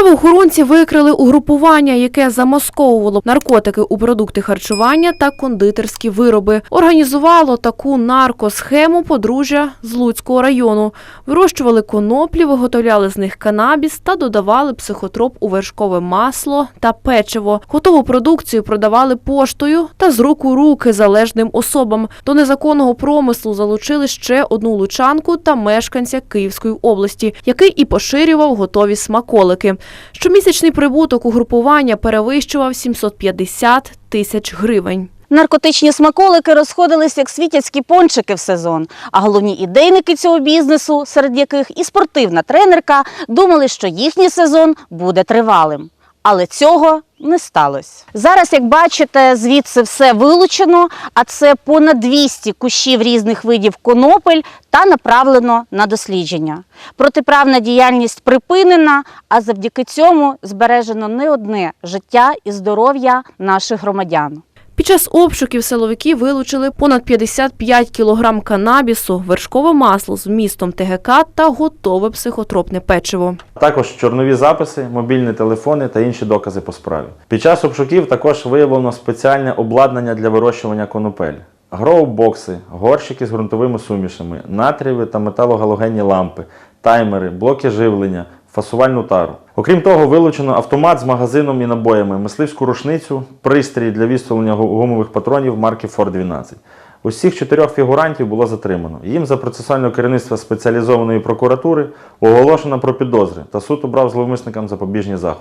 Правоохоронці викрили угрупування, яке замасковувало наркотики у продукти харчування та кондитерські вироби. Організувало таку наркосхему подружжя з Луцького району. Вирощували коноплі, виготовляли з них канабіс та додавали психотроп у вершкове масло та печиво. Готову продукцію продавали поштою та з рук у руки залежним особам. До незаконного промислу залучили ще одну лучанку та мешканця Київської області, який і поширював готові смаколики. Щомісячний прибуток угрупування перевищував 750 тисяч гривень. Наркотичні смаколики розходились як світяцькі пончики в сезон. А головні ідейники цього бізнесу, серед яких і спортивна тренерка, думали, що їхній сезон буде тривалим. Але цього не сталося. Зараз, як бачите, звідси все вилучено, а це понад 200 кущів різних видів конопель та направлено на дослідження. Протиправна діяльність припинена, а завдяки цьому збережено не одне життя і здоров'я наших громадян. Під час обшуків силовики вилучили понад 55 кілограм канабісу, вершкове масло з вмістом ТГК та готове психотропне печиво. Також чорнові записи, мобільні телефони та інші докази по справі. Під час обшуків також виявлено спеціальне обладнання для вирощування конопель. Гроу-бокси, горщики з ґрунтовими сумішами, натрієві та металогалогенні лампи, таймери, блоки живлення, фасувальну тару. Окрім того, вилучено автомат з магазином і набоями, мисливську рушницю, пристрій для відстрілення гумових патронів марки Фор 12. Усіх чотирьох фігурантів було затримано. Їм за процесуальне керівництво спеціалізованої прокуратури оголошено про підозри та суд обрав зловмисникам запобіжні заходи.